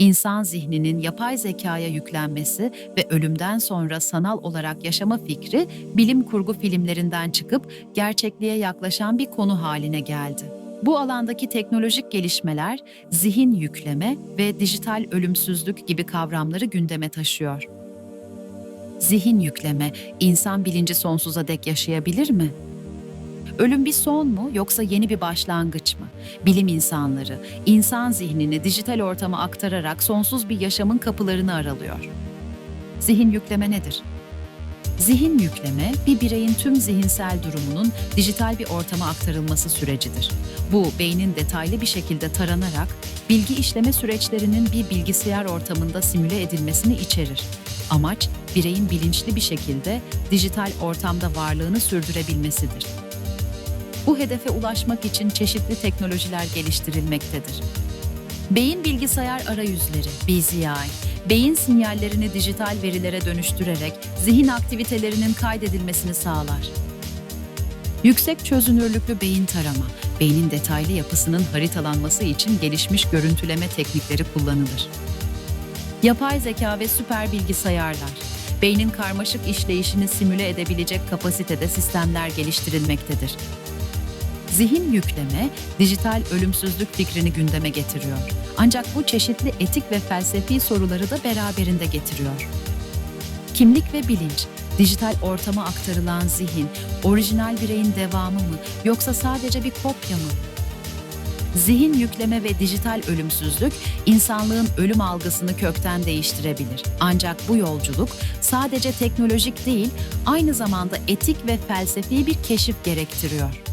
İnsan zihninin yapay zekaya yüklenmesi ve ölümden sonra sanal olarak yaşama fikri bilim kurgu filmlerinden çıkıp gerçekliğe yaklaşan bir konu haline geldi. Bu alandaki teknolojik gelişmeler zihin yükleme ve dijital ölümsüzlük gibi kavramları gündeme taşıyor. Zihin yükleme, insan bilinci sonsuza dek yaşayabilir mi? Ölüm bir son mu yoksa yeni bir başlangıç mı? Bilim insanları insan zihnini dijital ortama aktararak sonsuz bir yaşamın kapılarını aralıyor. Zihin yükleme nedir? Zihin yükleme, bir bireyin tüm zihinsel durumunun dijital bir ortama aktarılması sürecidir. Bu, beynin detaylı bir şekilde taranarak bilgi işleme süreçlerinin bir bilgisayar ortamında simüle edilmesini içerir. Amaç, bireyin bilinçli bir şekilde dijital ortamda varlığını sürdürebilmesidir. Bu hedefe ulaşmak için çeşitli teknolojiler geliştirilmektedir. Beyin bilgisayar arayüzleri, BZI, beyin sinyallerini dijital verilere dönüştürerek zihin aktivitelerinin kaydedilmesini sağlar. Yüksek çözünürlüklü beyin tarama, beynin detaylı yapısının haritalanması için gelişmiş görüntüleme teknikleri kullanılır. Yapay zeka ve süper bilgisayarlar, beynin karmaşık işleyişini simüle edebilecek kapasitede sistemler geliştirilmektedir. Zihin yükleme, dijital ölümsüzlük fikrini gündeme getiriyor. Ancak bu çeşitli etik ve felsefi soruları da beraberinde getiriyor. Kimlik ve bilinç, dijital ortama aktarılan zihin, orijinal bireyin devamı mı yoksa sadece bir kopya mı? Zihin yükleme ve dijital ölümsüzlük insanlığın ölüm algısını kökten değiştirebilir. Ancak bu yolculuk sadece teknolojik değil, aynı zamanda etik ve felsefi bir keşif gerektiriyor.